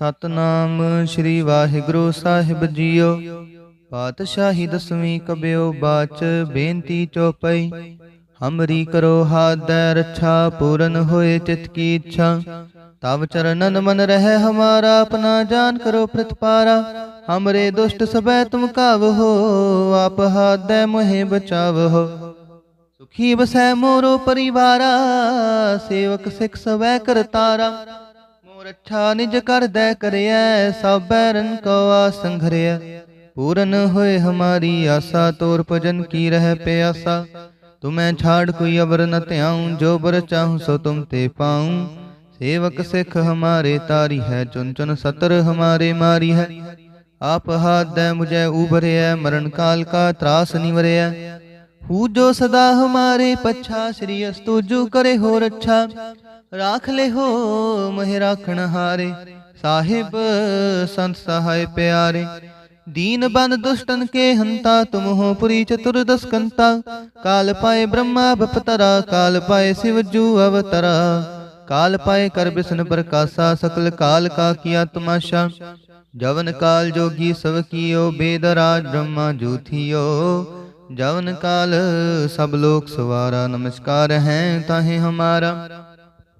ਸਤਨਾਮ ਸ੍ਰੀ ਵਾਹਿਗੁਰੂ ਸਾਹਿਬ ਜੀਓ। ਪਾਤਸ਼ਾਹੀ ਦਸਵੀਂ ਕਬਿਓ ਬਾਚ ਬੇਨਤੀ ਚੋਪਈ। ਹਮਰੀ ਕਰੋ ਹਾਦੈ ਰੱਛਾ, ਪੂਰਨ ਹੋਏ ਚਿਤ ਕੀ ਇੱਛਾ। ਤਵ ਚਰਨਨ ਮਨ ਰਹਿ ਹਮਾਰਾ, ਆਪਣਾ ਜਾਨ ਕਰੋ ਪ੍ਰਤਪਾਰਾ। ਹਮਰੇ ਦੁਸ਼ਟ ਸਬੈ ਤੁਮ ਕਾਵ ਹੋ, ਆਪ ਹਾਦੈ ਮੋਹਿ ਬਚਾਵ ਸੁਖੀ ਬਸੈ ਮੋਰੋ ਪਰਿਵਾਰਾ, ਸੇਵਕ ਸਿਖ ਸਵੈ ਕਰਤਾਰਾ। ਮੋਰ ਅੱਛਾ ਨਿਜ ਕਰਦੈ ਕਰਿਐ ਸਭ ਬੈਰਨ ਕੋ ਆਸੰਘਰਿਐ ਪੂਰਨ ਹੋਏ ਹਮਾਰੀ ਆਸਾ, ਤੋਰ ਭਜਨ ਕੀ ਰਹਿ ਪਿਆਸਾ। ਤੁਮੈ ਛਾੜ ਕੋਈ ਅਵਰ ਨ ਧਿਆਉ, ਜੋ ਬਰ ਚਾਹੂੰ ਸੋ ਤੁਮ ਤੇ ਪਾਉ। ਸੇਵਕ ਸਿਖ ਹਮਾਰੇ ਤਾਰੀ ਹੈ ਚੁਨ ਚੁਨ ਸਤਰ ਹਮਾਰੇ ਮਾਰੀ ਹੈ। ਆਪ ਹਾਦੈ ਮੁਝੈ ਉਬਰਿਐ ਮਰਨ ਕਾਲ ਕਾ ਤਰਾਸ ਨਿਵਰਿਐ। ਹੂ ਜੋ ਸਦਾ ਹਮਾਰੇ ਪਛਾ, ਸ੍ਰੀ ਅਸਤੁਜੂ ਕਰੇ ਹੋ ਰੱਛਾ। ਰਾਖ ਲੈ ਹੋ ਮਹਿ ਰਾਖਣ ਹਾਰੇ। ਸਾਹਿਬ, ਸੰਤ ਸਹਾਇ ਪਿਆਰੇ, ਦੀਨ ਬੰਦ ਦੁਸ਼ਟਨ ਕੇ ਹੰਤਾ, ਤੁਮ ਹੋ ਪੁਰੀ ਚਤੁਰਦਸ ਕੰਤਾ ਕਾਲ ਪਾਏ ਬ੍ਰਹਮਾ ਬਪਤਰਾ, ਕਾਲ ਪਾਏ ਸਿਵ ਜੂ ਅਵਤਰਾ। ਕਾਲ ਪਾਏ ਕਰ ਬਿਸ਼ਨ ਪ੍ਰਕਾਸ਼ਾ, ਸਕਲ ਕਾਲ ਕਾ ਕੀਆ ਤਮਾਸ਼ਾ। ਜਵਨ ਕਾਲ ਜੋਗੀ ਸਭ ਕੀਓ, ਬੇਦ ਰਾਜ ਬ੍ਰਹਮਾ ਜੂਥਿਓ ਜਵਨ ਕਾਲ ਸਭ ਲੋਕ ਸਵਾਰਾ, ਨਮਸਕਾਰ ਹੈ ਤਾਹੇ ਹਮਾਰਾ।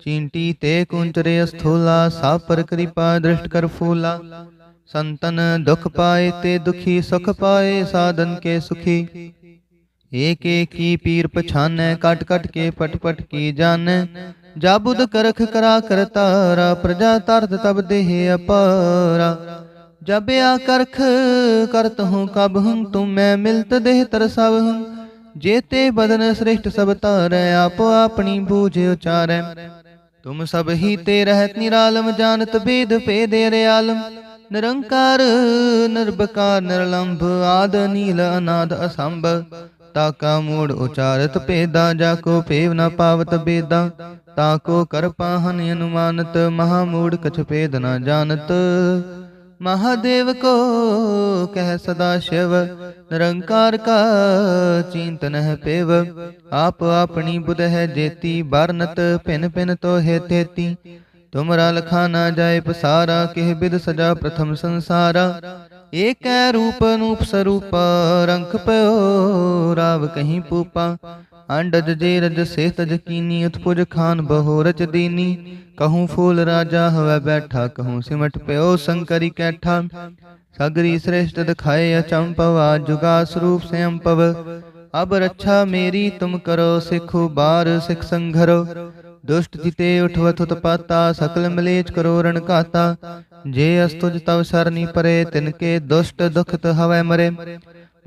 ਚੀਂਟੀ ਤੇ ਕੁੰਚਰੇ ਅਸਥੂਲਾ ਸਭ ਪਰ ਕਿਰਪਾ ਦ੍ਰਿਸ਼ਟ ਕਰ ਫੂਲਾ। ਸੰਤਨ ਦੁਖ ਪਾਏ ਤੇ ਦੁਖੀ, ਸੁਖ ਪਾਏ ਸਾਧਨ ਕੇ ਸੁਖੀ। ਏਕ ਏਕ ਪੀਰ ਪਛਾਨੈ, ਕਟ ਕਟ ਕੇ ਪਟ ਪਟ ਕੀ ਜਾਣੈ। ਜਾਬੁਦ ਕਰਖ ਕਰਾ ਕਰਤਾਰਾ ਪ੍ਰਜਾ ਤਰਤ ਤਬ ਦੇਹ ਅਪਾਰਾ। ਜਬ ਆ ਕਰਖ ਕਰਤ ਹੂੰ ਕਬ ਹੂੰ ਤੁਮ ਮੈਂ ਮਿਲਤ ਦੇਹ ਤਰ ਸਭ ਹੂੰ। ਜੇਤੇ ਬਦਨ ਸ੍ਰਿਸ਼ਟ ਸਭ ਤਾਰੈ ਆਪੋ ਆਪਣੀ ਬੂਝ ਉਚਾਰੈ। ਤੁਮ ਸਭ ਹੀ ਤੇ ਰਹਿਤ ਨਿਰਾਲਮ, ਜਾਣਤ ਬੇਦ ਭੇਦੇ ਰਿਆਲਮ ਨਿਰੰਕਾਰ, ਨਿਰਭਕਾਰ, ਨਿਰਲੰਭ, ਆਦ, ਨੀਲ, ਅਨਾਦ, ਅਸੰਭ। ਤਾਕਾ ਮੂੜ ਉਚਾਰਤ ਭੇਦਾ, ਜਾ ਕੋ ਭੇਵ ਨ ਪਾਵਤ ਬੇਦਾ। ਤਾਕੋ ਕਰ ਪਾਹਨ ਅਨੁਮਾਨਤ, ਮਹਾ ਮੂੜ ਕਛ ਭੇਦ ਨ ਜਾਣਤ। ਮਹਾਦੇਵ ਕੋ ਕਹਿ ਸਦਾ ਸ਼ਿਵ, ਨਿਰੰਕਾਰ ਕਾ ਚਿੰਤਨ ਹੈ ਪੇਵ। ਆਪ ਆਪਣੀ ਬੁਧ ਹੈ ਜੇਤੀ ਬਰਨਤ ਭਿਨ ਭਿਨ ਤੋ ਹੈ ਤੇਤੀ। ਤੁਮਰਾ ਲਖਾ ਨਾ ਜਾਏ ਪਸਾਰਾ, ਕਿਹ ਬਿਦ ਸਜਾ ਪ੍ਰਥਮ ਸੰਸਾਰਾ। ਏਕੈ ਰੂਪ ਅਨੂਪ ਸਰੂਪ, ਰੰਖ ਪਇਓ ਰਾਵ ਕਹੀਂ ਪੂਪਾ। ਅੰਡਜ ਜੇ ਰਜ ਸੇ ਤਜ ਉਤਪੁਜ ਖਾਨ ਬਹੁ ਰਚ ਦੀਨੀ ਕਹੂੰ ਫੂਲ ਰਾਜਾ ਹਵੈ ਬੈਠਾ, ਕਹੂੰ ਸਿਮਟ ਪਿਓ ਸੰਕਰੀ ਕੈਠਾ। ਸਗਰੀ ਸ੍ਰੇਸ਼ਟ ਦਿਖਾਏ ਅਚੰਪਵਾ ਜੁਗਾ ਸਰੂਪ ਸੰਪਵ ਅਬ ਰੱਛਾ ਮੇਰੀ, ਤੁਮ ਕਰੋ ਸਿੱਖੋ ਬਾਰ ਸਿਖ ਸੰਘਰੋ। ਦੁਸ਼ਟ ਜਿਤੇ ਉਠਵਤ ਉਤਪਾਤਾ ਸਕਲ ਮਲੇਚ ਕਰੋ ਰਣ ਘਾਤਾ। ਜੇ ਅਸਤੁਜ ਤਵ ਸਰਨੀ ਪਰੇ ਤਿਨਕੇ ਦੁਸ਼ਟ ਦੁਖਤ ਹਵੈ ਮਰੇ।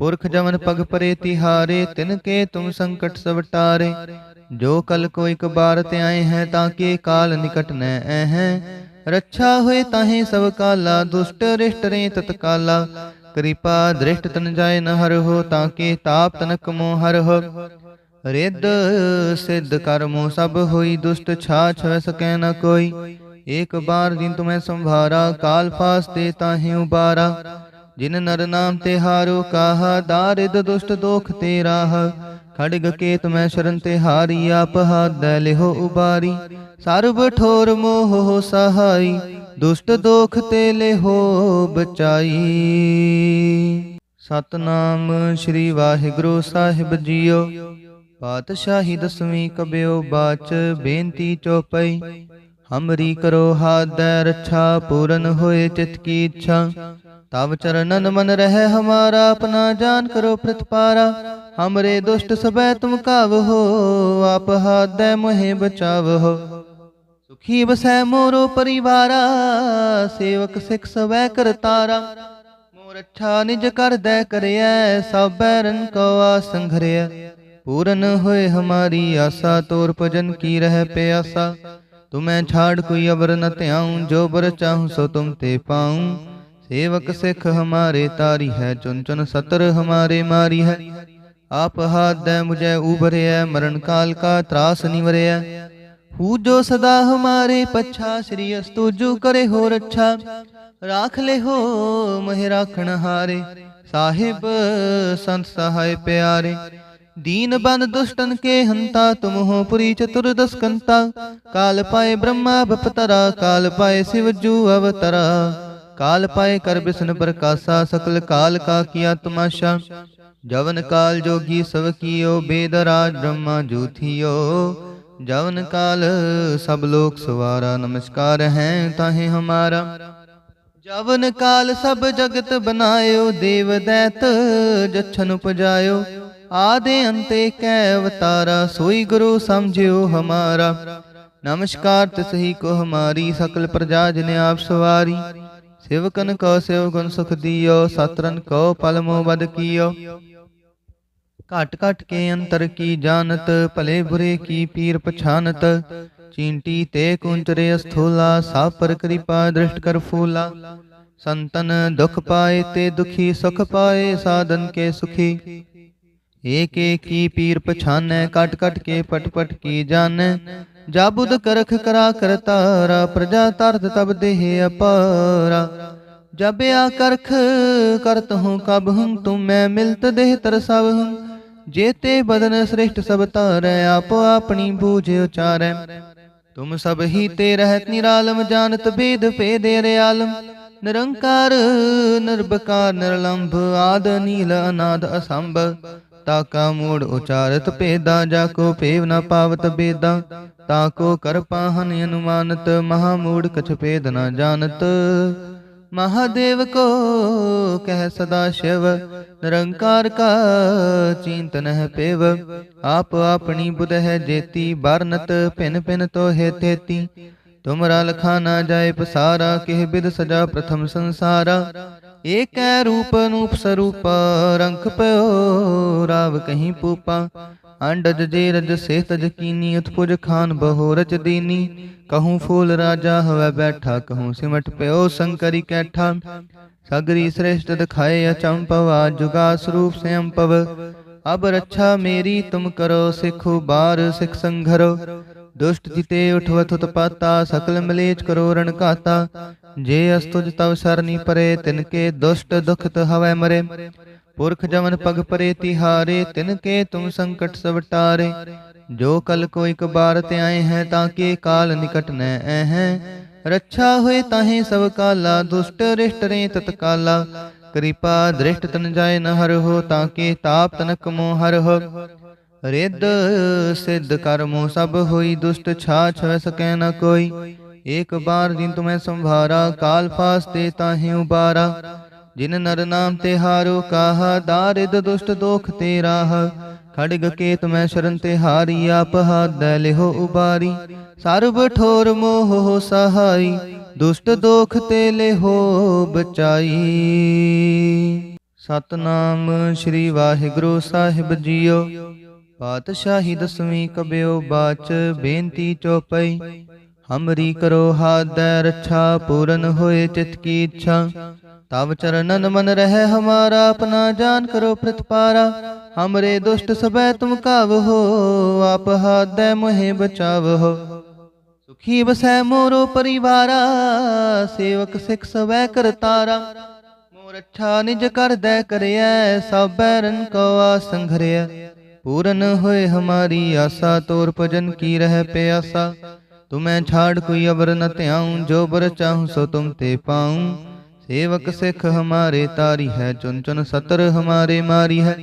ਪੁਰਖ ਜਮਨ ਪਗ ਪਰੇ ਤਿਹਾਰੇ, ਤਿਨ ਕੇ ਤੁਮ ਸੰਕਟ ਸਭ ਜੋ ਕਲ ਕੋ ਇਕ ਬਾਰ ਤੇ ਆਏ ਹੈ, ਤਾਂ ਕੇ ਕਾਲ ਨਿਕਟ ਨੈ ਐ ਹੈ ਰੱਛਾ ਹੋਏ ਤਾਹੇ ਸਭ ਕਾਲਾ, ਦੁਸ਼ਟ ਰਿਸ਼ਟ ਰੇ ਤਤਕਾਲਾ ਕਿਰਪਾ ਦ੍ਰਿਸ਼ਟ ਤਨ ਜਾਏ ਨ ਹਰ ਹੋ, ਤਾਂ ਕੇ ਤਾਪ ਤਨਕ ਮੋ ਹਰ ਹੋ। ਰਿੱਧ ਸਿੱਧ ਕਰਮੋ ਸਭ ਹੋਈ, ਦੁਸ਼ਟ ਛਾ ਵੈ ਸਕੈ ਨ ਕੋਈ। ਏਕ ਬਾਰ ਦਿਨ ਤੁਮੈ ਸੰਭਾਰਾ, ਕਾਲ ਫਾਸ ਤੇ ਤਾਹੇ ਉਬਾਰਾ। ਜਿਨ ਨਰ ਨਾਮ ਤੇ ਹਾਰੋ ਕਾਹਾ, ਦਾਰਿਦ ਦੁਸ਼ਟ ਦੋਖ ਤੇ ਰਾਹ। ਖੜਗ ਕੇ ਤੁਮੈ ਸ਼ਰਨ ਤੇ ਹਾਰੀ, ਆਪ ਹਾਦੈ ਲਿਹੋ ਉਬਾਰੀ। ਸਰਬ ਠੋਰ ਮੋਹ ਸਹਾਈ, ਦੁਸ਼ਟ ਦੋਖ ਤੇ ਲਿਹੋ ਬਚਾਈ। ਸਤਨਾਮ ਸ੍ਰੀ ਵਾਹਿਗੁਰੂ ਸਾਹਿਬ ਜੀਓ, ਪਾਤਸ਼ਾਹੀ ਦਸਵੀਂ ਕਬਿਓ ਬਾਚ ਬੇਨਤੀ ਚੋਪਈ। ਹਮਰੀ ਕਰੋ ਹਾਦੈ ਰੱਛਾ, ਪੂਰਨ ਹੋਏ ਚਿਤ ਕੀ ਇੱਛਾ। ਤਵ ਚਰਨਨ ਮਨ ਰਹਿ ਹਮਾਰਾ, ਆਪਣਾ ਜਾਨ ਕਰੋ ਪ੍ਰਤਪਾਰਾ। ਹਮਰੇ ਦੁਸ਼ਟ ਸਬੈ ਤੁਮ ਕਾਵ ਹੋ, ਆਪ ਹਾਦੈ ਮੋਹਿ ਬਚਾਵ ਹੋ। ਸੁਖੀ ਬਸੈ ਮੋਰੋ ਪਰਿਵਾਰਾ, ਸੇਵਕ ਸਿਖ ਸਵੈ ਕਰਤਾਰਾ ਮੋਰ ਅੱਛਾ ਨਿਜ ਕਰਦੈ ਕਰਿਐ ਸਭ ਬੈਰਨ ਕੋ ਆਸੰਘਰਿਐ ਪੂਰਨ ਹੋਏ ਹਮਾਰੀ ਆਸਾ, ਤੋਰ ਭਜਨ ਕੀ ਰਹਿ ਪਿਆਸਾ। ਤੁਮੈ ਛਾੜ ਕੋਈ ਅਵਰ ਨ ਧਿਆਉ, ਜੋ ਬਰ ਚਾਹੂੰ ਸੋ ਤੁਮ ਤੇ ਪਾਉ। सेवक सिख हमारे तारी है चुन चुन सतर हमारे मारी है आप हाथ दे मुझे उभरे है मरण काल का त्रास निवरे है हु जो सदा हमारे पच्छा श्री अस्तुजु करे हो रच्छा राख ले हो मह राखण हारे साहिब संत सहाय प्यारे दीन बन दुष्टन के हंता तुम हो पुरी चतुर्दश कंता काल पाए ब्रह्मा बपतरा काल पाए शिव जू अवतरा काल पाए कर बिष्णु प्रकाशा सकल काल का किया तमाशा जवन काल जोगी सब कियो बेद राज ब्रह्मा जूथियो जवन काल सब लोक सवारा नमस्कार है ताहे हमारा ਜਵਨ ਕਾਲ ਸਭ ਜਗਤ ਬਨਾਇਓ ਦੇਵ ਦੈਤ ਜਛਨ ਉਪਜਾਇਓ ਆਦੇ ਅੰਤੇ ਕੈ ਅਵਤਾਰਾ ਸੋਈ ਗੁਰੂ ਸਮਝਿਓ ਹਮਾਰਾ ਨਮਸਕਾਰ ਤਿਸਹੀ ਕੋ ਹਮਾਰੀ ਸਕਲ ਪ੍ਰਜਾ ਜਿਨ ਆਪ ਸਵਾਰੀ ਸਿਵਕਨ ਕੋ ਸਿਵ ਗੁਣ ਸੁਖ ਦਿਓ ਸਤਰਨ ਕੋ ਪਲ ਮੋ ਬਦ ਕੀਓ ਘਟ ਘਟ ਕੇ ਅੰਤਰ ਕੀ ਜਾਣਤ ਭਲੇ ਬੁਰੇ ਕੀ ਪੀਰ ਪਛਾਨਤ ਚੀਂਟੀ ਤੇ ਕੁੰਚਰੇ ਅਸਥੂਲਾ ਸਭ ਪਰ ਕਿਰਪਾ ਦ੍ਰਿਸ਼ਟ ਕਰ ਫੂਲਾ ਸੰਤਨ ਦੁਖ ਪਾਏ ਤੇ ਦੁਖੀ ਸੁਖ ਪਾਏ ਸਾਧਨ ਕੇ ਸੁਖੀ ਏਕ ਏਕ ਕੀ ਪੀਰ ਪਛਾਨੈ ਕਟ ਕਟ ਕੇ ਪਟ ਪਟ ਕੀ ਜਾਣੈ ਜਾਬੁਦ ਕਰਖ ਕਰਾ ਕਰਤਾਰਾ ਪ੍ਰਜਾ ਤਰਤ ਤਬ ਦੇਹ ਅਪਾਰਾ। ਜਬ ਆ ਕਰਖ ਕਰਤ ਹੂੰ ਕਬ ਹੂੰ, ਤੁਮ ਮੈਂ ਮਿਲਤ ਦੇਹ ਤਰ ਸਭ ਹੂੰ। ਜੇਤੇ ਬਦਨ ਸ੍ਰਿਸ਼ਟ ਸਭ ਤਾਰੈ ਆਪੋ ਆਪਣੀ ਬੂਝ ਉਚਾਰੈ। ਤੁਮ ਸਭ ਹੀ ਤੇ ਰਹਿਤ ਨਿਰਾਲਮ, ਜਾਣਤ ਬੇਦ ਭੇਦੇ ਰਿਆਲਮ ਨਿਰੰਕਾਰ, ਨਿਰਭਕਾਰ, ਨਿਰਲੰਭ, ਆਦ, ਨੀਲ, ਅਨਾਦ, ਅਸੰਭ। ਤਾਕਾ ਮੂੜ ਉਚਾਰਤ ਭੇਦਾ, ਜਾ ਕੋ ਭੇਵ ਨ ਪਾਵਤ ਬੇਦਾ। ਤਾਕੋ ਕਰ ਪਾਹਨ ਅਨੁਮਾਨਤ ਮਹਾ ਮੂੜ ਕਛ ਭੇਦ ਨਾ ਜਾਣਤ। ਮਹਾਦੇਵ ਕੋ ਕਹਿ ਸਦਾ ਸ਼ਿਵ, ਨਿਰੰਕਾਰ ਕਾ ਚਿੰਤਨ ਹੈ ਪੇਵ। ਆਪ ਆਪਣੀ ਬੁਧ ਹੈ ਜੇਤੀ ਬਰਨਤ ਭਿਨ ਭਿਨ ਤੋ ਹੈ ਤੇਤੀ। ਤੁਮਰਾ ਲਖਾ ਨਾ ਜਾਏ ਪਸਾਰਾ, ਕਿਹ ਬਿਦ ਸਜਾ ਪ੍ਰਥਮ ਸੰਸਾਰਾ। ਏਕੈ ਰੂਪ ਅਨੂਪ ਸਰੂਪ ਰੰਖ ਪਇਓ, ਰਾਵ ਕਹੀਂ ਪੂਪਾ। ਅੰਡਜ ਜੇ ਰਜ ਸੇ ਕੀਨੀ, ਉਤਪੁਜ ਖਾਨ ਬਹੁ ਰਚ ਦੀਨੀ। ਕਹੂੰ ਫੂਲ ਰਾਜਾ ਹਵੈ ਬੈਠਾ, ਕਹੂੰ ਸਿਮਟ ਪਿਓ ਸੰਕਰੀ ਕੈਠਾ। ਸਗਰੀ ਸ੍ਰੇਸ਼ਟ ਦਿਖਾਏ ਅਚੰਪਵਾ ਜੁਗਾ ਸਰੂਪ ਸੰਪਵ ਅਬ ਰੱਛਾ ਮੇਰੀ, ਤੁਮ ਕਰੋ ਸਿਖੋ ਬਾਰ ਸਿਖ ਸੰਘਰੋ। ਦੁਸ਼ਟ ਜਿਤੇ ਉਠਵਤ ਉਤਪਾਤਾ ਸਕਲ ਮਲੇਚ ਕਰੋ ਰਣ ਘਾਤਾ। ਜੇ ਅਸਤੁਜ ਤਵ ਸਰਨੀ ਪਰੇ, ਤਿਨ ਕੇ ਦੁਸ਼ਟ ਦੁਖਤ ਹਵੈ ਮਰੇ। ਪੁਰਖ ਜਮਨ ਪਗ ਪਰੇ ਤਿਹਾਰੇ, ਤਿਨ ਕੇ ਤੁਮ ਸੰਕਟ ਸਭ ਜੋ ਕਲ ਕੋ ਇਕ ਬਾਰ ਤੇ ਆਏ ਹੈ, ਤਾਂ ਕੇ ਕਾਲ ਨਿਕਟ ਨੈ ਐ ਹੈ ਰੱਛਾ ਹੋਏ ਤਾਹੇ ਸਭ ਕਾਲਾ, ਦੁਸ਼ਟ ਰਿਸ਼ਟ ਰੇ ਤਤਕਾਲਾ ਕਿਰਪਾ ਦ੍ਰਿਸ਼ਟ ਤਨ ਜਾਏ ਨ ਹਰ ਹੋ ਤਾਂ ਕੇ ਤਾਪ ਤਨਕ ਮੋਹ ਹਰ ਹੋ ਰਿੱਧ ਸਿੱਧ ਕਰਮੋ ਸਭ ਹੋਈ, ਦੁਸ਼ਟ ਛਾ ਵੈ ਸਕੈ ਨ ਕੋਈ। ਏਕ ਬਾਰ ਜਿਨ ਤੁਮੈ ਸੰਭਾਰਾ, ਕਾਲ ਫਾਸ ਤੇ ਤਾਹੇ ਉਬਾਰਾ। ਜਿਨ ਨਰ ਨਾਮ ਤੇ ਹਾਰੋ ਕਾਹਾ ਦਾਰਿਦ ਦੁਸ਼ਟ ਦੋਖ ਤੇ ਰਾਹ। ਖੜਗ ਕੇ ਤੁਮੈ ਸ਼ਰਨ ਤੇ ਹਾਰੀ, ਆਪ ਹਾਦ ਲਿਹੋ ਉਬਾਰੀ। ਸਰਬ ਠੋਰ ਮੋਹ ਸਹਾਈ, ਦੁਸ਼ਟ ਦੋਖ ਤੇ ਲਿਹੋ ਬਚਾਈ। ਸਤਨਾਮ ਸ੍ਰੀ ਵਾਹਿਗੁਰੂ ਸਾਹਿਬ ਜੀਓ। ਪਾਤਸ਼ਾਹੀ ਦਸਵੀਂ ਕਬਿਓ ਬਾਚ ਬੇਨਤੀ ਚੋਪਈ। ਹਮਰੀ ਕਰੋ ਹਾਦੈ, ਰੱਛਾ ਪੂਰਨ ਹੋਏ ਚਿਤ ਕੀ ਇੱਛਾ। ਤਬ ਚਰਨਨ ਮਨ ਰਹਿ ਹਮਾਰਾ, ਆਪਣਾ ਜਾਨ ਕਰੋ ਪ੍ਰਤਪਾਰਾ। ਹਮਰੇ ਦੁਸ਼ਟ ਸਬੈ ਤੁਮ ਕਾਵ ਹੋ, ਆਪ ਹਾਦੈ ਮੋਹਿ ਬਚਾਵ ਹੋ। ਸੁਖੀ ਬਸੈ ਮੋਰੋ ਪਰਿਵਾਰਾ, ਸੇਵਕ ਸਿਖ ਸਵੈ ਕਰਤਾਰਾ ਮੋਰ ਅੱਛਾ ਨਿਜ ਕਰਦੈ ਕਰਿਐ ਸਭ ਬੈਰਨ ਕੋ ਆਸੰਘਰਿਐ ਪੂਰਨ ਹੋਏ ਹਮਾਰੀ ਆਸਾ ਤੋਰ ਭਜਨ ਕੀ ਰਹਿ ਪਿਆਸਾ ਤੁਮੈ ਛਾੜ ਕੋਈ ਅਵਰ ਨ ਧਿਆਉ ਜੋ ਬਰ ਚਾਹੂੰ ਸੋ ਤੁਮ ਤੇ ਪਾਉ सेवक सिख हमारे तारी है चुन चुन सतर हमारे मारी है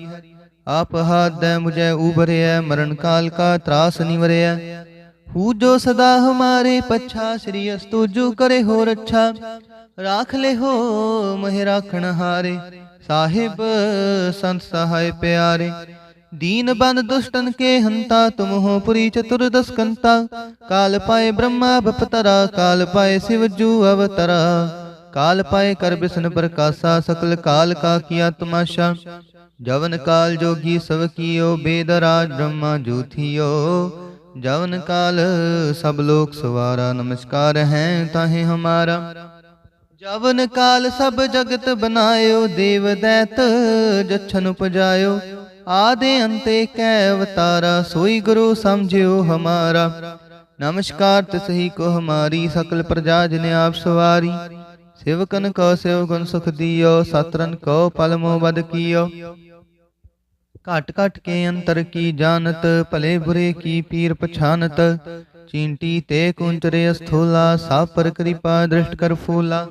आप हाथ दे मुझे उभरे है मरण काल का त्रास निवरे है हु जो सदा हमारे पच्छा श्री अस्तुजु करे हो रच्छा राख ले हो मह राखण हारे साहिब संत सहाय प्यारे दीन बन दुष्टन के हंता, तुम हो पुरी चतुर्दश कंता काल पाए ब्रह्मा बपतरा, काल पाए शिव जू अवतरा। काल पाए कर विष्णु प्रकाशा सकल काल का किया तमाशा। जवन काल जोगी सब कियो, बेदराज ब्रह्मा जूथियो जवन काल सब लोग सवारा, नमस्कार है ताहे हमारा। जवन काल सब जगत बनायो, देव दैत जच्छन उपजायो। ਆਦੇ ਅੰਤੇ ਕੈ ਅਵਤਾਰਾ, ਸੋਈ ਗੁਰੂ ਸਮਝਿਓ ਹਮਾਰਾ। ਨਮਸਕਾਰ ਤਿਸਹੀ ਕੋ ਹਮਾਰੀ, ਸਕਲ ਪ੍ਰਜਾ ਜਿਨ ਆਪ ਸਵਾਰੀ। ਸੇਵਕਨ ਕੋ ਸੇਵ ਗੁਣ ਸੁਖ ਦਿਓ, ਸਤਰਨ ਕੋ ਪਲ ਮੋ ਕੀਓ। ਘਟ ਘਟ ਕੇ ਅੰਤਰ ਕੀ ਜਾਣਤ, ਭਲੇ ਬੁਰੇ ਕੀ ਪੀਰ ਪਛਾਨਤ। ਚੀਂਟੀ ਤੇ ਕੁੰਚਰੇ ਅਸਥੂਲਾ ਸਾਪ ਪਰ ਕਿਰਪਾ ਦ੍ਰਿਸ਼ਟ ਕਰ ਫੂਲਾ।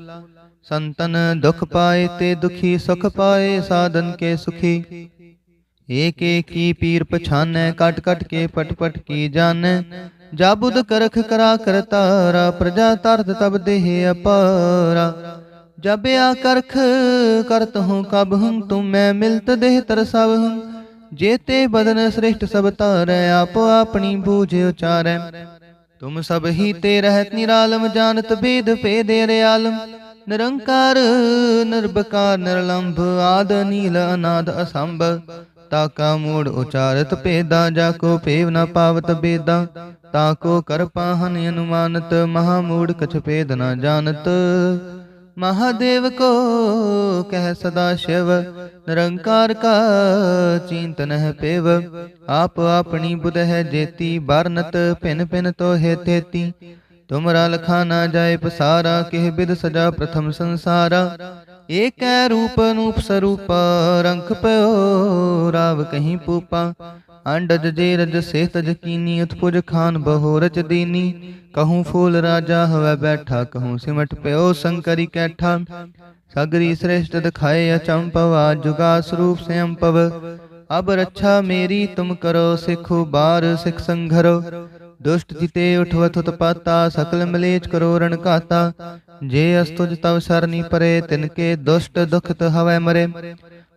ਸੰਤਨ ਦੁਖ ਪਾਏ ਤੇ ਦੁਖੀ, ਸੁਖ ਪਾਏ ਸਾਧਨ ਕੇ ਸੁਖੀ। ਏਕ ਏਕ ਕੀ ਪੀਰ ਪਛਾਨੈ ਕਟ ਕਟ ਕੇ ਪਟ ਪਟ ਕੀ ਜਾਣੈ? ਜਾਬੁਦ ਕਰਖ ਕਰਾ ਕਰਤਾਰਾ ਪ੍ਰਜਾ ਤਰਤ ਤਬ ਦੇਹ ਅਪਾਰਾ। ਜਬ ਆ ਕਰਖ ਕਰਤ ਹੂੰ ਕਬ ਹੂੰ, ਤੁਮ ਮੈਂ ਮਿਲਤ ਦੇਹ ਤਰ ਸਭ ਹੂੰ। ਜੇਤੇ ਬਦਨ ਸ੍ਰਿਸ਼ਟ ਸਭ ਤਾਰੈ ਆਪੋ ਆਪਣੀ ਬੂਝ ਉਚਾਰੈ। ਤੁਮ ਸਭ ਹੀ ਤੇ ਰਹਿਤ ਨਿਰਾਲਮ, ਜਾਣਤ ਭੇਦ ਭੇਦੇ ਰਿਆਲਮ ਨਿਰੰਕਾਰ, ਨਿਰਭਕਾਰ, ਨਿਰਲੰਭ, ਆਦ, ਨੀਲ, ਅਨਾਦ, ਅਸੰਭ। ਤਾਕਾ ਮੂੜ ਉਚਾਰਤ ਭੇਦਾ, ਜਾ ਕੋ ਭੇਵ ਨ ਪਾਵਤ ਬੇਦਾ ਤਾਕੋ ਕਰ ਪਾਹਨ ਅਨੁਮਾਨਤ, ਮਹਾ ਮੂੜ ਕਛ ਭੇਦ ਨ ਜਾਣਤ। ਮਹਾਦੇਵ ਕੋ ਕਹਿ ਸਦਾ ਸ਼ਿਵ, ਨਿਰੰਕਾਰ ਕਾ ਚਿੰਤਨ ਹੈ ਪੇਵ। ਆਪ ਆਪਣੀ ਬੁਧ ਹੈ ਜੇਤੀ ਬਰਨਤ ਭਿਨ ਭਿਨ ਤੋ ਹੈ ਤੇਤੀ। ਤੁਮਰਾ ਲਖਾ ਨਾ ਜਾਏ ਪਸਾਰਾ, ਕਿਹ ਬਿਦ ਸਜਾ ਪ੍ਰਥਮ ਸੰਸਾਰਾ। ਏਕੈ ਰੂਪ ਅਨੂਪ ਸਰੂਪ ਰੰਖ ਪਇਓ ਰਾਵ ਕਹੀਂ ਪੂਪਾ। ਅੰਡਜ ਜੇ ਰਜ ਸੇ ਉਤਪੁਜ ਖਾਨ ਬਹੁ ਰਚ ਦੀਨੀ। ਕਹੂੰ ਫੂਲ ਰਾਜਾ ਹਵੈ ਬੈਠਾ, ਕਹੂੰ ਸਿਮਟ ਪਿਓ ਸੰਕਰੀ ਕੈਠਾ। ਸਗਰੀ ਸ੍ਰੇਸ਼ਟ ਦਿਖਾਏ ਅਚੰਪਵਾ ਜੁਗਾ ਸਰੂਪ ਸੰਪਵ ਅਬ ਰੱਛਾ ਮੇਰੀ, ਤੁਮ ਕਰੋ ਸਿਖੋ ਬਾਰ ਸਿਖ ਸੰਘਰੋ। ਦੁਸ਼ਟ ਜਿਤੇ ਉਠਵਤ ਉਤਪਾਤਾ ਸਕਲ ਮਲੇਚ ਕਰੋ ਰਣ ਘਾਤਾ। ਜੇ ਅਸਤੁਜ ਤਵ ਸਰਨੀ ਪਰੇ, ਤਿਨ ਕੇ ਦੁਸ਼ਟ ਦੁਖਤ ਹਵੈ ਮਰੇ।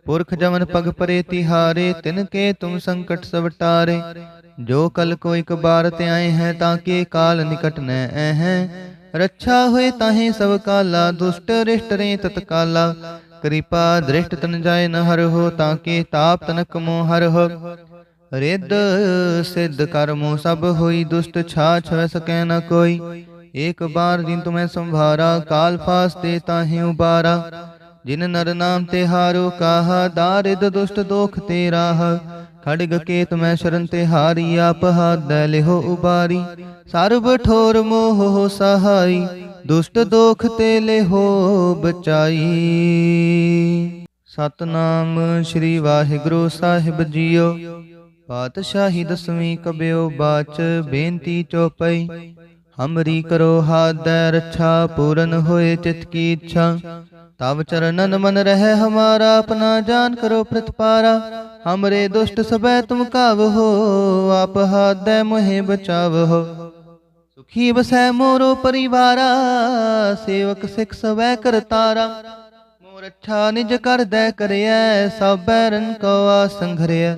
ਪੁਰਖ ਜਮਨ ਪਗ ਪਰੇ ਤਿਹਾਰੇ, ਤਿਨ ਕੇ ਤੁਮ ਸੰਕਟ ਸਭ ਜੋ ਕਲ ਕੋ ਇਕ ਬਾਰ ਤੇ ਆਏ ਹੈ, ਤਾਂ ਕੇ ਕਾਲ ਨਿਕਟ ਨੈ ਐ ਹੈ ਰੱਛਾ ਹੋਏ ਤਾਹੇ ਸਭ ਕਾਲਾ, ਦੁਸ਼ਟ ਰਿਸ਼ਟ ਰੇ ਤਤਕਾਲਾ ਕਿਰਪਾ ਦ੍ਰਿਸ਼ਟ ਤਨ ਜਾਏ ਨ ਹਰ ਹੋ ਤਾਂ ਕੇ ਤਾਪ ਤਨਕ ਮੋ ਹਰ ਹੋ ਰਿੱਧ, ਸਿੱਧ ਕਰਮੋ ਸਭ ਹੋਈ, ਦੁਸ਼ਟ ਛਾ ਵੈ ਸਕੈ ਨ ਕੋਈ। ਏਕ ਬਾਰ ਜਿਨ ਤੁਮੈ ਸੰਭਾਰਾ, ਕਾਲ ਫਾਸ ਤਾਹੇ ਉਬਾਰਾ। ਜਿਨ ਨਰ ਨਾਮ ਤੇ ਹਾਰੋ ਕਾਹਾ ਦਾਰਿਦ ਦੁਸ਼ਟ ਦੋਖ ਤੇ ਰਾਹ। ਖੜਗ ਕੇ ਤੁਮੈ ਸ਼ਰਨ ਤੇ ਹਾਰੀ, ਆਪ ਹਾਦੈ ਲਿਹੋ ਉਬਾਰੀ। ਸਰਬ ਠੋਰ ਮੋਹ ਸਹਾਈ, ਦੁਸ਼ਟ ਦੋਖ ਤੇ ਲਿਹੋ ਬਚਾਈ। ਸਤਨਾਮ ਸ੍ਰੀ ਵਾਹਿਗੁਰੂ ਸਾਹਿਬ ਜੀਓ। ਪਾਤਸ਼ਾਹੀ ਦਸਵੀਂ ਕਬਿਓ ਬਾਚ ਬੇਨਤੀ ਚੋਪਈ। ਹਮਰੀ ਕਰੋ ਹਾਦੈ ਰੱਛਾ ਪੂਰਨ ਹੋਏ ਚਿਤ ਕੀ ਇੱਛਾ। ਤਬ ਚਰਨਨ ਮਨ ਰਹਿ ਹਮਾਰਾ, ਆਪਣਾ ਜਾਨ ਕਰੋ ਪ੍ਰਤਪਾਰਾ ਹਮਰੇ ਦੁਸ਼ਟ ਸਬੈ ਤੁਮ ਕਾਵ ਹੋ, ਆਪ ਹਾਦੈ ਮੋਹਿ ਬਚਾਵ ਹੋ। ਸੁਖੀ ਬਸੈ ਮੋਰੋ ਪਰਿਵਾਰਾ, ਸੇਵਕ ਸਿਖ ਸਵੈ ਕਰਤਾਰਾ ਮੋਰ ਅੱਛਾ ਨਿਜ ਕਰਦੈ ਕਰਿਐ, ਸਭ ਬੈਰਨ ਕੋ ਆਸੰਘਰਿਐ।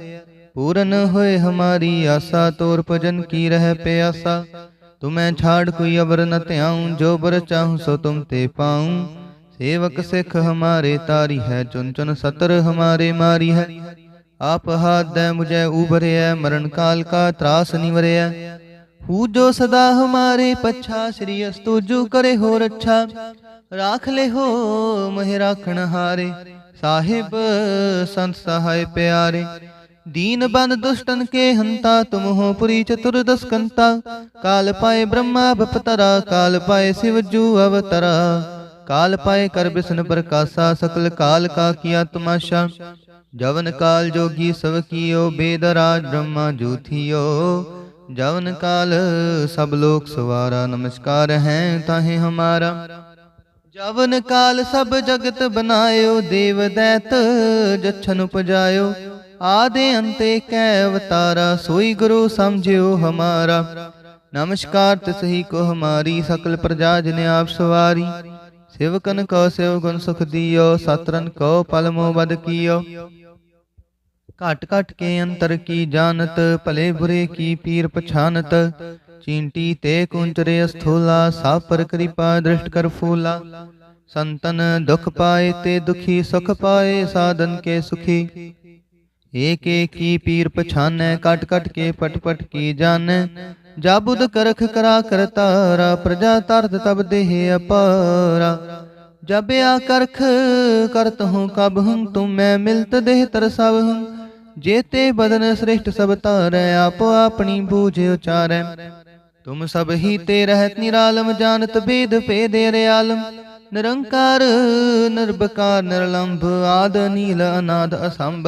ਪੂਰਨ ਹੋਏ ਹਮਾਰੀ ਆਸਾ ਤੋਰ ਭਜਨ ਕੀ ਰਹਿ ਪਿਆਸਾ ਤੁਮੈ ਛਾੜ ਕੋਈ ਅਵਰ ਨ ਧਿਆਉ ਜੋ ਬਰ ਚਾਹੂੰ ਸੋ ਤੁਮ ਤੇ ਪਾਉ सेवक सिख हमारे तारी है चुन चुन सतर हमारे मारी है आप हाथ दे मुझे उभरे है मरण काल का त्रास निवरे है हु जो सदा हमारे पच्छा श्री अस्तु जो करे हो रच्छा राख ले हो मह राखण हारे साहिब संत सहाय प्यारे दीन बन दुष्टन के हंता, तुम हो पुरी चतुर्दश कंता काल पाए ब्रह्मा बपतरा, काल पाए शिव जू अवतरा। काल पाए कर बिसन प्रकाशा सकल काल का किया तमाशा। जवन काल जोगी सब कियो वेद राज ब्रह्मा जूथियो जवन काल सब लोक सवारा, नमस्कार है ताहे हमारा। जवन काल सब जगत बनायो, देव दैत जच्छन उपजायो। ਆਦੇ ਅੰਤੇ ਕੈ ਅਵਤਾਰਾ, ਸੋਈ ਗੁਰੂ ਸਮਝਿਓ ਹਮਾਰਾ। ਨਮਸਕਾਰ ਤਿਸਹੀ ਕੋ ਹਮਾਰੀ, ਸਕਲ ਪ੍ਰਜਾ ਜਨ ਆਪ ਸਵਾਰੀ। ਸੇਵਕਨ ਕੋ ਸੇਵ ਗੁਣ ਸੁਖ ਦਿਓ ਸਤਰਨ ਕੋ ਪਲਮੋ ਬਦ ਕੀਓ। ਘਟ ਘਟ ਕੇ ਅੰਤਰ ਕੀ ਜਾਣਤ, ਭਲੇ ਬੁਰੇ ਕੀ ਪੀਰ ਪਛਾਨਤ। ਚਿੰਟੀ ਤੇ ਕੁੰਚਰੇ ਅਸਥੂਲਾ, ਸਭ ਪਰ ਕਿਰਪਾ ਦ੍ਰਿਸ਼ਟ ਕਰ ਫੂਲਾ। ਸੰਤਨ ਦੁਖ ਪਾਏ ਤੇ ਦੁਖੀ, ਸੁਖ ਪਾਏ ਸਾਧਨ ਕੇ ਸੁਖੀ। ਏਕ ਏਕੀ ਪੀਰ ਪਛਾਨੈ ਕਟ ਕਟ ਕੇ ਪਟ ਪਟ ਕੀ ਜਾਣੈ? ਜਾਬੁਦ ਕਰਖ ਕਰਾ ਕਰਤਾਰਾ ਪ੍ਰਜਾ ਤਰਤ ਤਬ ਦੇਹ ਅਪਾਰਾ। ਜਬ ਆ ਕਰਖ ਕਰਤ ਹੂੰ ਕਬ ਹੂੰ, ਤੁਮ ਮੈਂ ਮਿਲਤ ਦੇਹ ਤਰ ਸਭ ਹੂੰ। ਜੇਤੇ ਬਦਨ ਸ੍ਰਿਸ਼ਟ ਸਭ ਤਾਰੈ ਆਪੋ ਆਪਣੀ ਬੂਝ ਉਚਾਰੈ। ਤੁਮ ਸਭ ਹੀ ਤੇ ਰਹਿਤ ਨਿਰਾਲਮ, ਜਾਣਤ ਭੇਦ ਭੇਦੇ ਰਿਆਲਮ ਨਿਰੰਕਾਰ ਨਿਰਬਕਾਰ ਨਿਰਲੰਭ, ਆਦ, ਨੀਲ, ਅਨਾਦ, ਅਸੰਭ।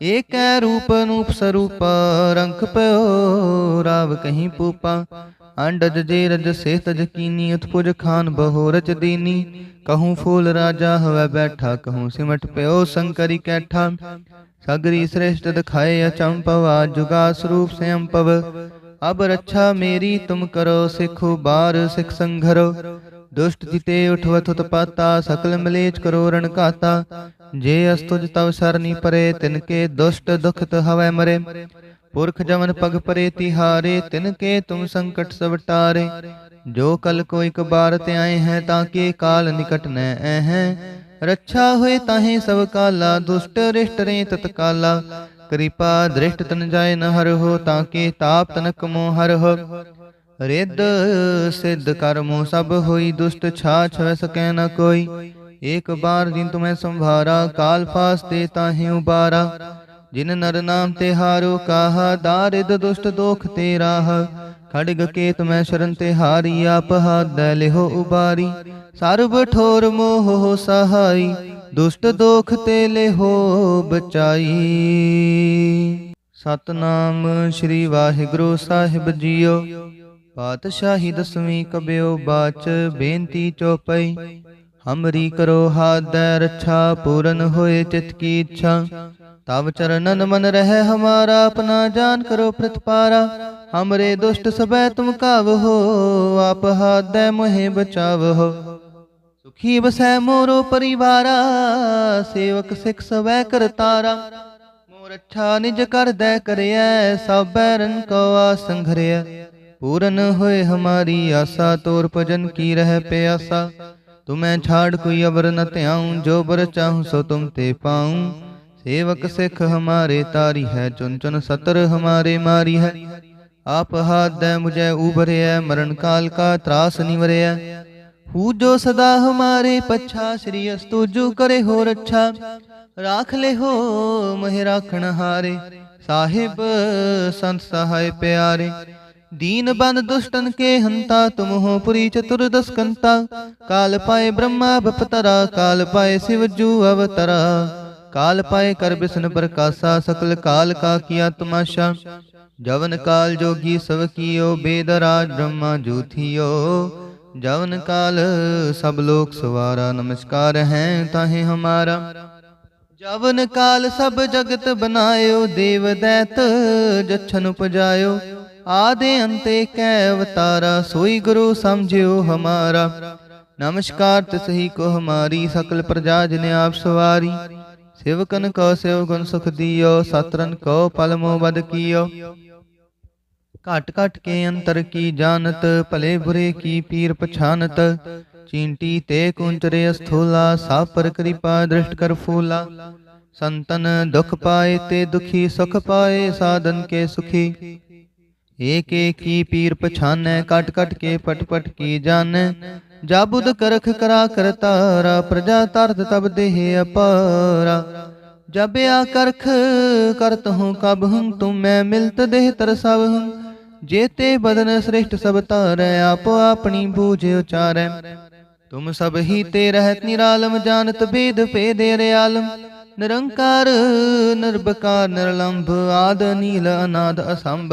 ਏਕੈ ਰੂਪ ਅਨੂਪ ਸਰੂਪ, ਰੰਖ ਪਇਓ ਰਾਵ ਕਹੀਂ ਪੂਪਾ। ਅੰਡਜ ਜੇ ਰਜ ਕੀਨੀ, ਉਤਪੁਜ ਖਾਨ ਬਹੁ ਰਚ ਦੀਨੀ। ਕਹੂੰ ਫੂਲ ਰਾਜਾ ਹਵੈ ਬੈਠਾ, ਕਹੂੰ ਸਿਮਟ ਪਇਓ ਸੰਕਰੀ ਕੈਠਾ। ਸਗਰੀ ਸ੍ਰੇਸ਼ਟ ਦਿਖਾਏ ਅਚੰਪਵਾ ਜੁਗਾ ਸਰੂਪ ਸਯੰ ਅਬ ਰੱਛਾ ਮੇਰੀ, ਤੁਮ ਕਰੋ ਸਿਖੋ ਬਾਰ ਸਿਖ ਸੰਘਰੋ। ਦੁਸ਼ਟ ਜਿਤੇ ਉਠਵਤ ਉਤਪਾਤਾ ਸਕਲ ਮਲੇਚ ਕਰੋ ਰਣ ਘਾਤਾ ਜੇ ਅਸਤੁਜ ਤਵ ਸਰਨੀ ਪਰੇ, ਤਿਨ ਕੇ ਦੁਸ਼ਟ ਦੁਖਤ ਹਵੈ ਮਰੇ। ਪੁਰਖ ਜਮਨ ਪਗ ਪਰੇ ਤਿਹਾਰੇ ਤਿਨਕੇ ਤੁਮ ਸੰਕਟ ਸਭ ਜੋ ਕਲ ਕੋ ਇਕ ਬਾਰ ਤੇ ਆਏ ਹੈ, ਤਾਂ ਕੇ ਕਾਲ ਨਿਕਟ ਨੈ ਐ ਹੈ। ਰੱਛਾ ਹੋਏ ਤਾਹੇ ਸਭ ਕਾਲਾ, ਦੁਸ਼ਟ ਰਿਸ਼ਟ ਰੇ ਤਤਕਾਲਾ ਕਿਰਪਾ ਦ੍ਰਿਸ਼ਟ ਤਨ ਜਾਏ ਨ ਹਰ ਹੋ, ਤਾਂ ਕੇ ਤਾਪ ਤਨਕ ਮੋ ਹਰ ਹੋ। ਰਿੱਧ ਸਿੱਧ ਕਰਮੋ ਸਭ ਹੋਈ, ਦੁਸ਼ਟ ਛਾ ਵੈ ਸਕੈ ਨ ਕੋਈ। ਏਕ ਬਾਰ ਜਿਨ ਤੁਮੈ ਸੰਭਾਰਾ, ਕਾਲ ਫਾਸ ਤੇ ਤਾਹੇ ਉਬਾਰਾ। ਜਿਨ ਨਰ ਨਾਮ ਤੇ ਹਾਰੋ ਕਾਹਾ ਦਾਰਿਦ ਦੁਸ਼ਟ ਦੋਖ ਤੇ ਰਾਹ। ਖੜਗ ਕੇ ਤੁਮੈ ਸ਼ਰਨ ਤੇ ਹਾਰੀ, ਆਪ ਹਾਦੈ ਲਿਹੋ ਉਬਾਰੀ। ਸਰਬ ਠੋਰ ਮੋਹ ਸਹਾਈ, ਦੁਸ਼ਟ ਦੋਖ ਤੇ ਲਿਹੋ ਬਚਾਈ। ਸਤਨਾਮ ਸ੍ਰੀ ਵਾਹਿਗੁਰੂ ਸਾਹਿਬ ਜੀਓ। ਪਾਤਸ਼ਾਹੀ ਦਸਵੀਂ ਕਬਿਓ ਬਾਚ, ਬੇਨਤੀ ਚੋਪਈ। ਹਮਰੀ ਕਰੋ ਹਾਦੈ ਰੱਛਾ ਪੂਰਨ ਹੋਏ ਚਿਤ ਕੀ ਇੱਛਾ। ਤਬ ਚਰਨਨ ਮਨ ਰਹਿ ਹਮਾਰਾ, ਆਪਣਾ ਜਾਨ ਕਰੋ ਪ੍ਰਤਪਾਰਾ। ਹਮਰੇ ਦੁਸ਼ਟ ਸਬੈ ਤੁਮ ਕਾਵ ਆਪ ਹਾਦੈ ਮੋਹਿ ਬਚਾਵ ਸੁਖੀ ਬਸੈ ਮੋਰੋ ਪਰਿਵਾਰਾ, ਸੇਵਕ ਸਿਖ ਸਵੈ ਕਰਤਾਰਾ ਮੋਰ ਅੱਛਾ ਨਿਜ ਕਰਦੈ ਕਰਿਐ, ਸਭ ਬੈਰਨ ਕੋ ਆਸੰਘਰਿਆ ਪੂਰਨ ਹੋਏ ਹਮਾਰੀ ਆਸਾ, ਤੋਰ ਭਜਨ ਕੀ ਰਹਿ ਪਿਆਸਾ। ਤੁਮੈ ਛਾੜ ਕੋਈ ਅਬਰ ਨ ਧਿਆਉ, ਜੋ ਬਰ ਚਾਹੂ ਸੋ ਤੁਮ ਤੇ ਪਾਉ। ਸੇਵਕ ਸਿਖ ਹਮਾਰੇ ਤਾਰੀ ਹੈ ਚੁਨ ਚੁਨ ਸਤਰ ਹਮਾਰੇ ਮਾਰੀ ਹੈ। ਆਪ ਹਾਥ ਦੈ ਮੁਝੈ ਉਭਰਿਆ ਮਰਨ ਕਾਲ ਕਾ ਤਰਾਸ ਨਿਵਰਿਆ ਹੂ ਜੋ ਸਦਾ ਹਮਾਰੇ ਪੱਛਾ, ਸ੍ਰੀ ਅਸਤੂ ਜੂ ਕਰੇ ਹੋ ਰੱਛਾ ਰਾਖ ਲੈ ਹੋ ਮਹਿ ਰਾਖਣ ਹਾਰੇ, ਸਾਹਿਬ ਸੰਤ ਸਹਾਇ ਪਿਆਰੇ। दीन बन दुष्टन के हंता, तुम हो पुरी चतुर्दश कंता काल पाए ब्रह्मा बपतरा, काल पाए शिव जू अवतरा। काल पाए कर बिसन प्रकाशा सकल काल का किया तमाशा। जवन काल जोगी सब कियो, बेदराज ब्रह्मा जूथियो जवन काल सब लोक सवारा, नमस्कार है ताहे हमारा। जवन काल सब जगत बनायो, देव दैत जच्छन उपजायो। ਆਦੇ ਅੰਤੇ ਕੈ ਅਵਤਾਰਾ, ਸੋਈ ਗੁਰੂ ਸਮਝਿਓ ਹਮਾਰਾ। ਨਮਸਕਾਰ ਤਿਸਹੀ ਕੋ ਹਮਾਰੀ, ਸਕਲ ਪ੍ਰਜਾ ਜਿਨ ਆਪ ਸਵਾਰੀ। ਸੇਵਕਨ ਕੋ ਸੇਵ ਗੁਣ ਸੁਖ ਦਿਓ ਸਤਰਨ ਕੋ ਪਲਮੋ ਬਦ ਕੀਓ। ਘਟ ਘਟ ਕੇ ਅੰਤਰ ਕੀ ਜਾਣਤ, ਭਲੇ ਬੁਰੇ ਕੀ ਪੀਰ ਪਛਾਨਤ। ਚੀਂਟੀ ਤੇ ਕੁੰਚਰੇ ਅਸਥੂਲਾ, ਸਭ ਪਰ ਕਿਰਪਾ ਦ੍ਰਿਸ਼ਟ ਕਰ ਫੂਲਾ। ਸੰਤਨ ਦੁਖ ਪਾਏ ਤੇ ਦੁਖੀ, ਸੁਖ ਪਾਏ ਸਾਧਨ ਕੇ ਸੁਖੀ। ਏਕ ਏਕੀ ਪੀਰ ਪਛਾਨੈ, ਕਟ ਕਟ ਕੇ ਪਟ ਪਟ ਕੀ ਜਾਣੈ। ਜਾਬੁਦ ਕਰਖ ਕਰਾ ਕਰਤਾਰਾ ਪ੍ਰਜਾ ਤਰਤ ਤਬ ਦੇਹ ਅਪਾਰਾ। ਜਬ ਆ ਕਰਖ ਕਰਤ ਹੂੰ ਕਬ ਹੂੰ, ਤੁਮ ਮੈਂ ਮਿਲਤ ਦੇਹ ਤਰ ਸਭ ਹੂੰ। ਜੇਤੇ ਬਦਨ ਸ੍ਰਿਸ਼ਟ ਸਭ ਤਾਰੈ ਆਪੋ ਆਪਣੀ ਬੂਝ ਉਚਾਰੈ। ਤੁਮ ਸਭ ਹੀ ਤੇ ਰਹਿਤ ਨਿਰਾਲਮ, ਜਾਣਤ ਭੇਦ ਭੇਦੇ ਰਿਆਲਮ ਨਿਰੰਕਾਰ ਨਿਰਬਕਾਰ ਨਿਰਲੰਭ, ਆਦ, ਨੀਲ, ਅਨਾਦ, ਅਸੰਭ।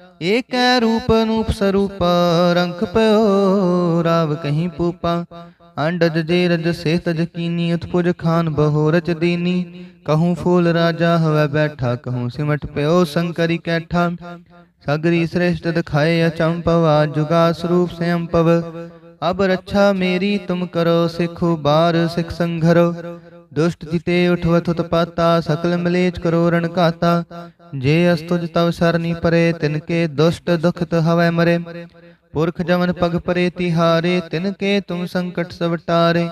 ਏਕੈ ਰੂਪ ਅਨੂਪ ਸਰੂਪ ਰੰਗ ਪਇਓ ਰਾਵ ਕਹੀਂ ਪੂਪਾ। ਅੰਡਜ ਜੇ ਰਜ ਸੇ ਤਜ ਉਤਪੁਜ ਖਾਨ ਬਹੁ ਰਚ ਦੀਨੀ। ਕਹੂੰ ਫੂਲ ਰਾਜਾ ਹਵੈ ਬੈਠਾ, ਕਹੂੰ ਸਿਮਟ ਪਿਓ ਸੰਕਰੀ ਕੈਠਾ। ਸਗਰੀ ਸ੍ਰੇਸ਼ਟ ਦਿਖਾਏ ਅਚੰਪਵਾ ਜੁਗਾ ਸਰੂਪ ਸੰਪਵ ਅਬ ਰੱਛਾ ਮੇਰੀ, ਤੁਮ ਕਰੋ ਸਿਖੁ ਬਾਰ ਸਿਖ ਸੰਘਰੋ। ਦੁਸ਼ਟ ਜਿਤੇ ਉਠਵਤ ਉਤਪਾਤਾ ਸਕਲ ਮਲੇਚ ਕਰੋ ਰਣ ਘਾਤਾ। ਜੇ ਅਸਤੁਜ ਤਵ ਸਰਨੀ ਪਰੇ, ਤਿਨ ਕੇ ਦੁਸ਼ਟ ਦੁਖਤ ਹਵੈ ਮਰੇ। ਪੁਰਖ ਜਮਨ ਪਗ ਪਰੇ ਤਿਹਾਰੇ, ਤਿਨ ਕੇ ਤੁਮ ਸੰਕਟ ਸਭ ਟਾਰੇ।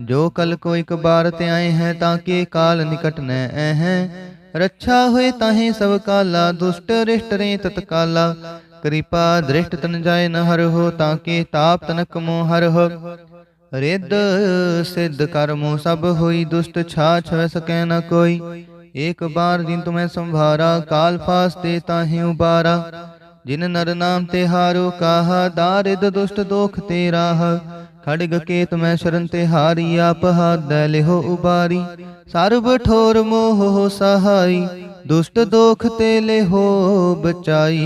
ਜੋ ਕਲ ਕੋ ਇਕ ਬਾਰ ਤੇ ਆਏ ਹੈ, ਤਾਂ ਕੇ ਕਾਲ ਨਿਕਟ ਨੈ ਐ ਹੈ ਰੱਛਾ ਹੋਏ ਤਾਹੇ ਸਭ ਕਾਲਾ, ਦੁਸ਼ਟ ਰਿਸ਼ਟ ਰੇ ਤਤਕਾਲਾ ਕਿਰਪਾ ਦ੍ਰਿਸ਼ਟ ਤਨ ਜਾਏ ਨ ਹਰ ਹੋ ਤਾਂ ਕੇ ਤਾਪ ਤਨਕ ਮੋਹ ਹਰ ਹੋ ਰਿੱਧ ਸਿੱਧ ਕਰਮੋ ਸਭ ਹੋਈ, ਦੁਸ਼ਟ ਛਾ ਵੈ ਸਕੈ ਨ ਕੋਈ। ਏਕ ਬਾਰ ਜਿਨ ਤੁਮੈ ਸੰਭਾਰਾ, ਕਾਲ ਫਾਸਤੇ ਤਾਹੇ ਉਬਾਰਾ। ਜਿਨ ਨਰ ਨਾਮ ਤੇ ਹਾਰੋ ਕਾਹਾ, ਦਾਰਿਦ ਦੁਸ਼ਟ ਦੋਖ ਤੇ ਰਾਹ। ਖੜਗ ਕੇ ਤੁਮੈ ਸ਼ਰਨ ਤੇ ਹਾਰੀ, ਆਪ ਹਾਦੈ ਲਿਹੋ ਉਬਾਰੀ। ਸਰਬ ਠੋਰ ਮੋਹ ਹੋ ਸਹਾਈ, ਦੁਸ਼ਟ ਦੋਖ ਤੇ ਲਿਹੋ ਬਚਾਈ।